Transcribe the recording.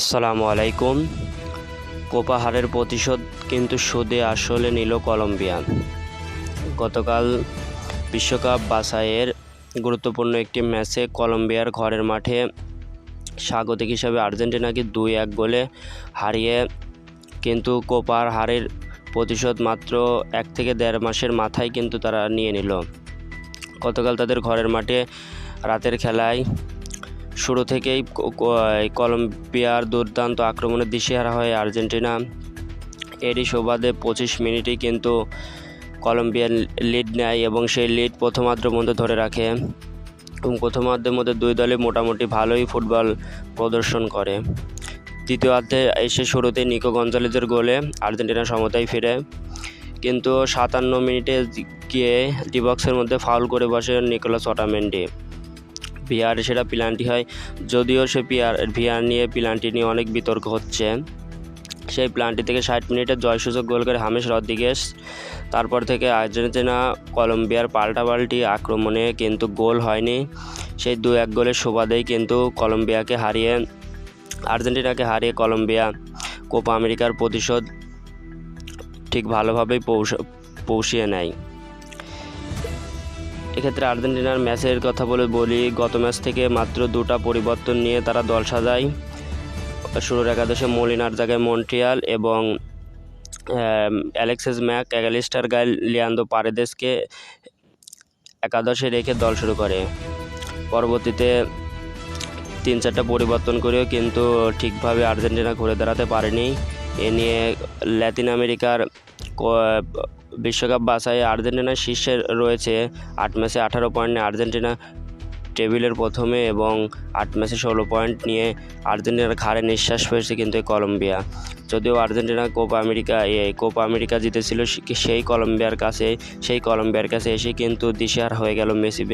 আসসালামু আলাইকুম। কোপা হারের প্রতিশোধ কিন্তু সুদে আসলে নিল কলম্বিয়া। গতকাল বিশ্বকাপ বাছাইয়ের গুরুত্বপূর্ণ একটি ম্যাচে কলম্বিয়ার ঘরের মাঠে স্বাগতিক হিসাবে আর্জেন্টিনাকে দুই এক গোলে হারিয়ে কিন্তু কোপার হারের প্রতিশোধ মাত্র এক থেকে দেড় মাসের মাথায় কিন্তু তারা নিয়ে নিল। গতকাল তাদের ঘরের মাঠে রাতের খেলায় শুরু থেকেই কলম্বিয়ার দুর্দান্ত আক্রমণের দিশেহারা হয় আর্জেন্টিনা। এরই সুবাদে পঁচিশ মিনিটেই কিন্তু কলম্বিয়ার লিড নেয় এবং সেই লিড প্রথমার্ধের মধ্যে ধরে রাখে। এবং প্রথমার্ধের মধ্যে দুই দলই মোটামুটি ভালোই ফুটবল প্রদর্শন করে। দ্বিতীয়ার্ধে এসে শুরুতে নিকো গঞ্জালেজের গোলে আর্জেন্টিনা সমতায় ফিরে। কিন্তু সাতান্ন মিনিটে গিয়ে ডিবক্সের মধ্যে ফাউল করে বসে নিকোলাস অটামেন্ডি ভিআর সেটা প্লান্টি হয়। যদিও সে পিয়ার ভিআর নিয়ে প্লান্টি নিয়ে অনেক বিতর্ক হচ্ছে। সেই প্লান্টি থেকে ষাট মিনিটে জয়সূচক গোল করে হামেশ রদ্রিগেস তারপর থেকে আর্জেন্টিনা কলম্বিয়ার পাল্টাপাল্টি আক্রমণে কিন্তু গোল হয়নি। সেই দু এক গোলের সুবাদেই কিন্তু কলম্বিয়াকে হারিয়ে আর্জেন্টিনাকে হারিয়ে কলম্বিয়া কোপা আমেরিকার প্রতিশোধ ঠিক ভালোভাবেই পৌঁছ পৌঁছিয়ে নেয়। এক্ষেত্রে আর্জেন্টিনার ম্যাচের কথা বলে বলি, গত ম্যাচ থেকে মাত্র দুটা পরিবর্তন নিয়ে তারা দল সাজায়। শুরুর একাদশে মলিনার জায়গায় মন্ট্রিয়াল এবং অ্যালেক্সিস ম্যাক অ্যাগালিস্টার গাইল, লিয়ান্দো পারেদেসকে একাদশে রেখে দল শুরু করে। পরবর্তীতে তিন চারটা পরিবর্তন করেও কিন্তু ঠিকভাবে আর্জেন্টিনা ঘুরে দাঁড়াতে পারেনি। এ নিয়ে ল্যাতিন আমেরিকার বিশ্বকাপ বাছাই আর্জেন্টিনার শীর্ষে রয়েছে। আট ম্যাচে আঠারো পয়েন্ট নিয়ে আর্জেন্টিনা টেবিলের প্রথমে এবং আট ম্যাচে ষোলো পয়েন্ট নিয়ে আর্জেন্টিনার ঘাড়ে নিঃশ্বাস ফেলছে কিন্তু এই কলম্বিয়া। যদিও আর্জেন্টিনা কোপ আমেরিকা এই কোপ আমেরিকা জিতেছিল সেই কলম্বিয়ার কাছে, সেই কলম্বিয়ার কাছে এসে কিন্তু দিশার হয়ে গেল মেসি।